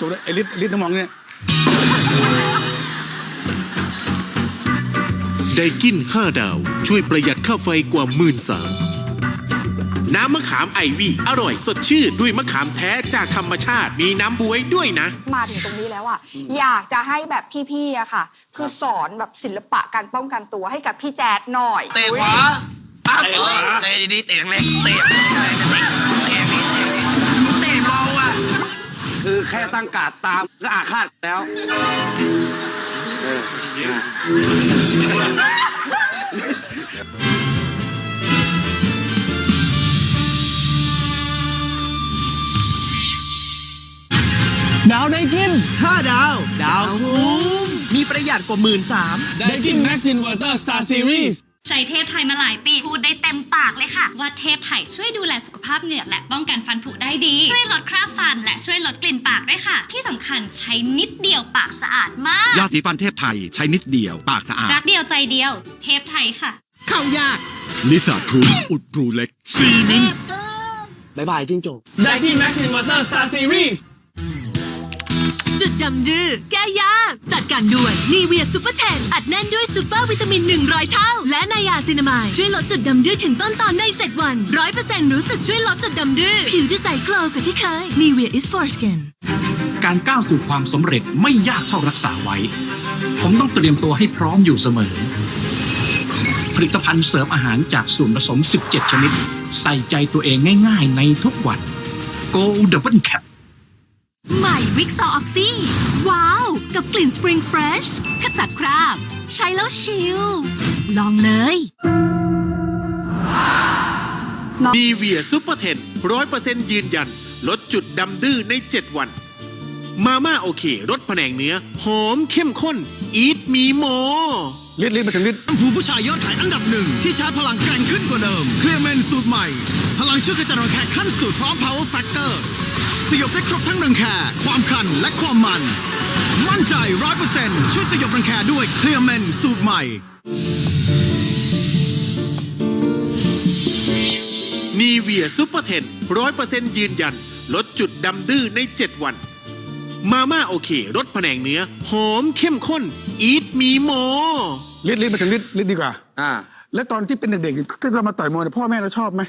จบเลยไอ้ลิศลิศน้ำมองเนี่ยไดกิน 5 ดาว ช่วยประหยัดค่าไฟกว่าหมื่นสามน้ำมะขามไอวี่อร่อยสดชื่นด้วยมะขามแท้จากธรรมชาติมีน้ำบวยด้วยนะ มาถึงตรงนี้แล้วอะอยากจะให้แบบพี่ๆอะค่ะ คือสอนแบบศิลปะการป้องกันตัวให้กับพี่แจ๊ดหน่อยเตะขวาปั๊บเอ้ยเตะดีๆเตะแรงๆเตะแรงๆเตะเตะ คือแค่ตั้งการ์ดตามก็อาฆาตแล้วเออนะดาวไดกิน5ดาว ดาวคุ้มมีประหยัดกว่าหมื่นสามไดกินแม็กซินเวอร์เตอร์สตาร์ซีรีส์ ใช้เทพไทยมาหลายปี พูดได้เต็มปากเลยค่ะ ว่าเทพไทยช่วยดูแลสุขภาพเหงือกและป้องกันฟันผุได้ดี ช่วยลดคราบฟันและช่วยลดกลิ่นปากด้วยค่ะ ที่สำคัญใช้นิดเดียวปากสะอาดมาก ยาสีฟันเทพไทยใช้นิดเดียวปากสะอาด รักเดียวใจเดียว เทพไทยค่ะ เข้ายากลิซ่าทรูอุดรูเล็กซีมินบายบายจิ้งจกไดกินแม็กซินเวอร์เตอร์สตาร์ซีรีส์ จุดดำดื้อแก้ยาก จัดการด่วนนีเวียซูเปอร์เทนอัดแน่นด้วยซูเปอร์วิตามิน 100 เท่า และนายาซินามายช่วยลดจุดดำดื้อถึงต้นตอนใน 7 วัน 100%รู้สึกช่วยลดจุดดำดื้อผิวจะใสโกลว์กว่าที่เคยนีเวีย is for skin การก้าวสู่ความสำเร็จไม่ยากเท่ารักษาไว้ ผมต้องเตรียมตัวให้พร้อมอยู่เสมอ ผลิตภัณฑ์เสริมอาหารจากส่วนผสม 17 ชนิด ใส่ใจตัวเองง่าย ๆ ในทุกวัน Go Double Cap ใหม่วิกซอออกซี่ ว้าว กับกลิ่นสปริงเฟรชขจัดคราบ ใช้แล้วชิล ลองเลย ดีเวียซูเปอร์เทนร้อยเปอร์เซ็นต์ยืนยัน ลดจุดดำดื้อใน 7 วัน มาม่าโอเครสแผนงเนื้อ หอมเข้มข้น อีทมีโมลิศลิศมาถึงลิศผู้ผู้ชายยอดขายอันดับหนึ่ง ที่ชาร์จพลังแกร่งขึ้นกว่าเดิม เคลียร์เมนสูตรใหม่ พลังช่วยกระจายรังแคขั้นสุดพร้อม power factor สยบได้ครบทั้งรังแค ความคันและความมัน มั่นใจร้อยเปอร์เซ็นต์ช่วยสยบรังแคด้วยเคลียร์เมนสูตรใหม่ นีเวียซูเปอร์เทนร้อยเปอร์เซ็นต์ยืนยัน ลดจุดดำดื้อใน 7 วัน มาม่าโอเครสแผนงเนื้อ หอมเข้มข้น อีทมีโมลิศลิศมาถึงลิศลิศดีกว่า อ่า แล้วตอนที่เป็นเด็กๆก็เรามาต่อยมวยเนี่ยพ่อแม่เราชอบไหม